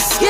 gittin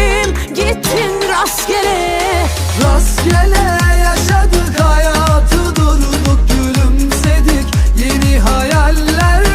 rastgele. Rastgele yaşadık hayatı durduk gülümsedik. Yeni hayaller